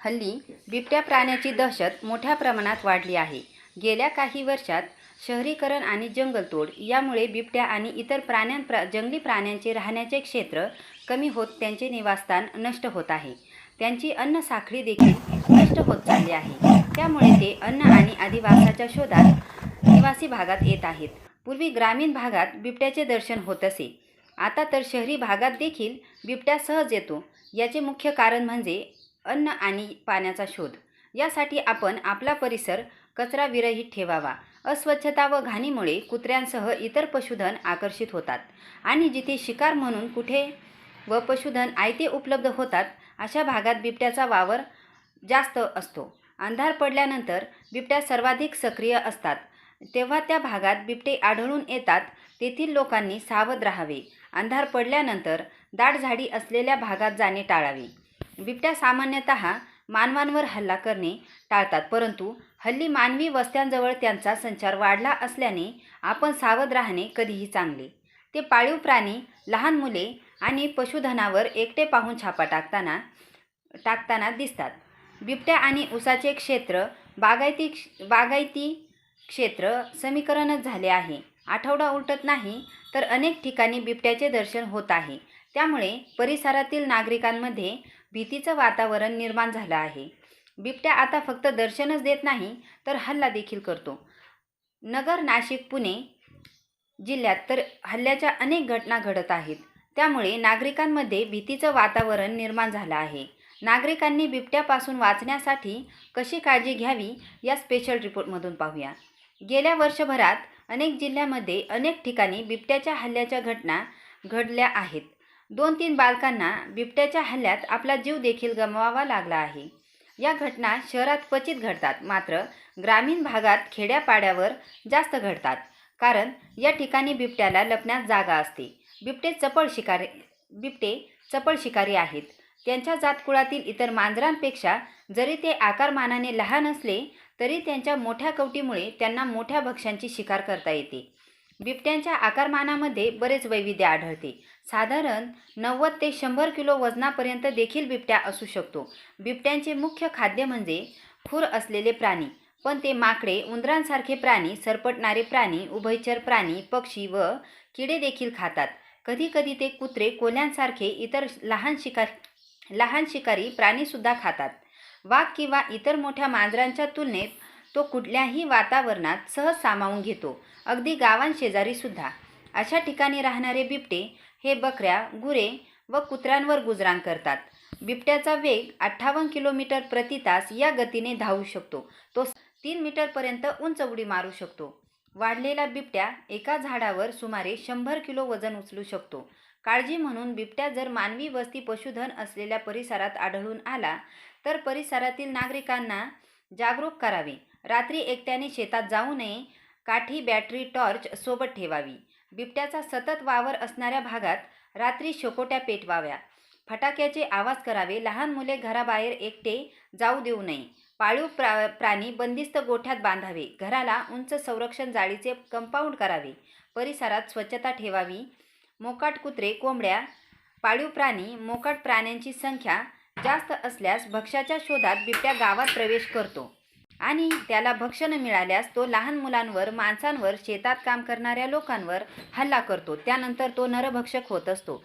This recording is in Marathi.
हल्ली बिबट्या प्राण्याची दहशत मोठ्या प्रमाणात वाढली आहे. गेल्या काही वर्षात शहरीकरण आणि जंगलतोड यामुळे बिबट्या आणि इतर प्राण्यांप्रा जंगली प्राण्यांचे राहण्याचे क्षेत्र कमी होत त्यांचे निवासस्थान नष्ट होत आहे. त्यांची अन्न साखळी देखील नष्ट होत चालली आहे. त्यामुळे ते अन्न आणि अधिवासाच्या शोधात निवासी भागात येत आहेत. पूर्वी ग्रामीण भागात बिबट्याचे दर्शन होत असे. आता तर शहरी भागात देखील बिबट्या सहज येतो. याचे मुख्य कारण म्हणजे अन्न आणि पाण्याचा शोध. यासाठी आपण आपला परिसर कचराविरहित ठेवावा. अस्वच्छता व घाणीमुळे कुत्र्यांसह इतर पशुधन आकर्षित होतात. आणि जिथे शिकार म्हणून कुठे व पशुधन आयते उपलब्ध होतात अशा भागात बिबट्याचा वावर जास्त असतो. अंधार पडल्यानंतर बिबट्या सर्वाधिक सक्रिय असतात. तेव्हा त्या भागात बिबटे आढळून येतात. तेथील लोकांनी सावध राहावे. अंधार पडल्यानंतर दाट झाडी असलेल्या भागात जाणे टाळावे. बिबट्या सामान्यतः मानवांवर हल्ला करणे टाळतात परंतु हल्ली मानवी वस्त्यांजवळ त्यांचा संचार वाढला असल्याने आपण सावध राहणे कधीही चांगले. ते पाळीव प्राणी लहान मुले आणि पशुधनावर एकटे पाहून छापा टाकताना टाकताना दिसतात. बिबट्या आणि उसाचे क्षेत्र बागायती बागायती क्षेत्र समीकरणच झाले आहे. आठवडा उलटत नाही तर अनेक ठिकाणी बिबट्याचे दर्शन होत आहे. त्यामुळे परिसरातील नागरिकांमध्ये भीतीचं वातावरण निर्माण झालं आहे. बिबट्या आता फक्त दर्शनच देत नाही तर हल्ला देखील करतो. नगर नाशिक पुणे जिल्ह्यात तर हल्ल्याच्या अनेक घटना घडत आहेत. त्यामुळे नागरिकांमध्ये भीतीचं वातावरण निर्माण झालं आहे. नागरिकांनी बिबट्यापासून वाचण्यासाठी कशी काळजी घ्यावी या स्पेशल रिपोर्टमधून पाहूया. गेल्या वर्षभरात अनेक जिल्ह्यामध्ये अनेक ठिकाणी बिबट्याच्या हल्ल्याच्या घटना घडल्या आहेत. दोन तीन बालकांना बिबट्याच्या हल्ल्यात आपला जीव देखील गमवावा लागला आहे. या घटना शहरात क्वचित घडतात मात्र ग्रामीण भागात खेड्यापाड्यावर जास्त घडतात. कारण या ठिकाणी बिबट्याला लपण्यास जागा असते. बिबटे चपळ शिकारी बिबटे चपळ शिकारी आहेत. त्यांच्या जातकुळातील इतर मांजरांपेक्षा जरी ते आकारमानाने लहान असले तरी त्यांच्या मोठ्या कवटीमुळे त्यांना मोठ्या भक्ष्यांची शिकार करता येते. बिबट्यांच्या आकारमानामध्ये बरेच वैविध्य आढळते. साधारण नव्वद ते शंभर किलो वजनापर्यंत देखील बिबट्या असू शकतो. बिबट्यांचे मुख्य खाद्य म्हणजे खूर असलेले प्राणी पण ते माकडे उंदरांसारखे प्राणी सरपटणारे प्राणी उभयचर प्राणी पक्षी व किडे देखील खातात. कधीकधी ते कुत्रे कोल्यांसारखे इतर लहान शिकार लहान शिकारी प्राणीसुद्धा खातात. वाघ किंवा इतर मोठ्या मांजरांच्या तुलनेत तो कुठल्याही वातावरणात सहज सामावून घेतो. अगदी गावांशेजारीसुद्धा अशा ठिकाणी राहणारे बिबटे हे बकऱ्या गुरे व कुत्र्यांवर गुजराण करतात. बिबट्याचा वेग अठ्ठावन्न किलोमीटर प्रति तास या गतीने धावू शकतो. तो तीन मीटरपर्यंत उंच उडी मारू शकतो. वाढलेला बिबट्या एका झाडावर सुमारे शंभर किलो वजन उचलू शकतो. काळजी म्हणून बिबट्या जर मानवी वस्ती पशुधन असलेल्या परिसरात आढळून आला तर परिसरातील नागरिकांना जागरूक करावे. रात्री एकट्याने शेतात जाऊ नये काठी बॅटरी टॉर्च सोबत ठेवावी. बिबट्याचा सतत वावर असणाऱ्या भागात रात्री शेकोट्या पेटवाव्या. फटाक्याचे आवाज करावे लहान मुले घराबाहेर एकटे जाऊ देऊ नये. पाळीव प्रा प्राणी बंदिस्त गोठ्यात बांधावे. घराला उंच संरक्षण जाळीचे कंपाऊंड करावे. परिसरात स्वच्छता ठेवावी. मोकाट कुत्रे कोंबड्या पाळीव प्राणी मोकाट प्राण्यांची संख्या जास्त असल्यास भक्ष्याच्या शोधात बिबट्या गावात प्रवेश करतो. आणि त्याला भक्षण मिळाल्यास तो लहान मुलांवर माणसांवर शेतात काम करणाऱ्या लोकांवर हल्ला करतो. त्यानंतर तो नरभक्षक होत असतो.